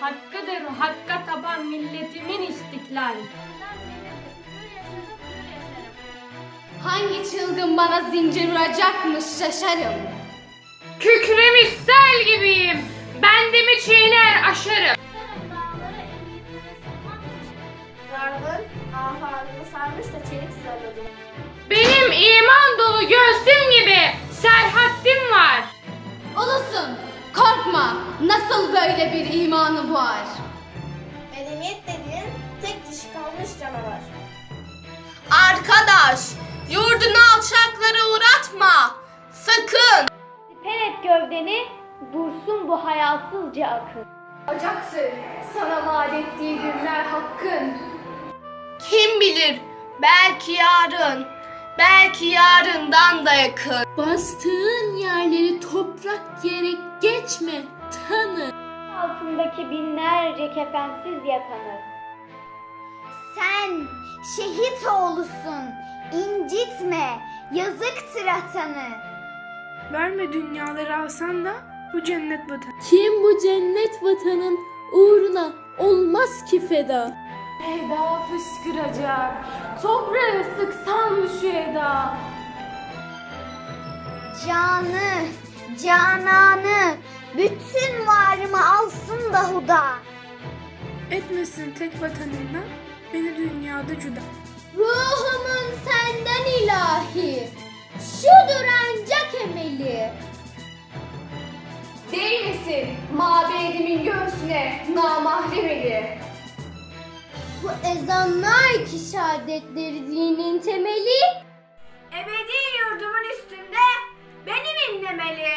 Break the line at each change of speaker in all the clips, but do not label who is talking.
Hakkıdır hakka tapan milletimin istiklal.
Hangi çılgın bana zincir vuracakmış şaşarım.
Kükremiş sel gibiyim. Bendimi çiğner aşarım.
Dargın, ahadını sarmış da çelik zırladı.
Benim iman dolu
Nasıl böyle bir imanı var?
Medeniyet dediğin tek dişi kalmış canavar.
Arkadaş, yurdunu alçaklara uğratma. Sakın.
Siper et gövdeni, dursun bu hayasızca akın. Olacaksın, sana vaat ettiği günler hakkın.
Kim bilir, belki yarın, belki yarından da yakın.
Bastığın yerleri toprak diyerek geçme, tanı. Altındaki binlerce kefensiz yatanı.
Sen şehit oğlusun, incitme, yazıktır atanı.
Verme dünyaları alsan da bu cennet vatan.
Kim bu cennet vatanın uğruna olmaz ki feda.
Eda fışkıracak, toprağı sıksan şu eda.
Canı, cananı, da huda.
Etmesin tek vatanından beni dünyada cüda.
Ruhumun senden ilahi, şudur ancak emeli. Değmesin mabedimin göğsüne namahrem eli. Bu ezanlar ki şehadetleri dinin temeli.
Ebedi yurdumun üstünde benim inlemeli.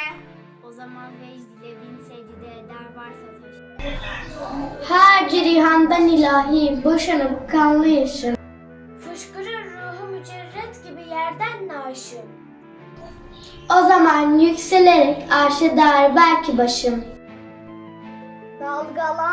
O zaman vecdile bin secde eder varsa.
Her cirihandan ilahi boşanıp kanlı yaşın. Fışkırır ruhu mücerret gibi yerden naşım. O zaman yükselerek arşa der belki başım.
Dalgalan